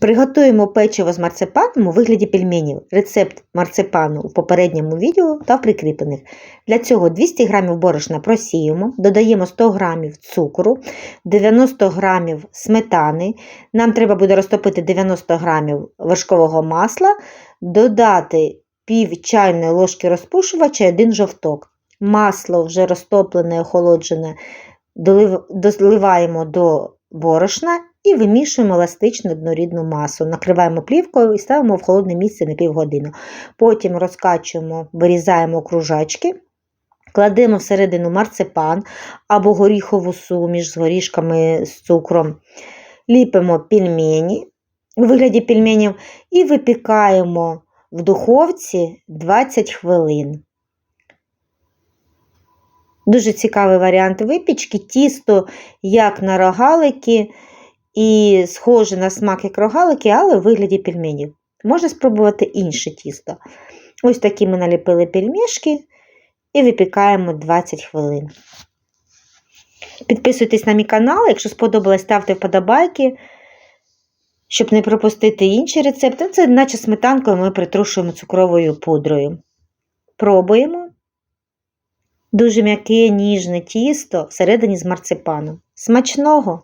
Приготуємо печиво з марципаном у вигляді пельменів. Рецепт марципану у попередньому відео та в прикріплених. Для цього 200 г борошна просіємо, додаємо 100 г цукру, 90 г сметани. Нам треба буде розтопити 90 г вершкового масла, додати пів чайної ложки розпушувача і один жовток. Масло вже розтоплене, охолоджене, доливаємо до борошна і вимішуємо еластичну однорідну масу. Накриваємо плівкою і ставимо в холодне місце на півгодини. Потім розкачуємо, вирізаємо кружачки, кладемо всередину марципан або горіхову суміш з горішками з цукром, ліпимо пельмені у вигляді пельменів і випікаємо в духовці 20 хвилин. Дуже цікавий варіант випічки. Тісто як на рогалики і схоже на смак як рогалики, але у вигляді пельменів. Можна спробувати інше тісто. Ось такі ми наліпили пельмешки і випікаємо 20 хвилин. Підписуйтесь на мій канал, якщо сподобалось, ставте вподобайки, щоб не пропустити інші рецепти. Це наче сметанкою ми притрушуємо цукровою пудрою. Пробуємо. Дуже м'яке ніжне тісто всередині з марципаном. Смачного!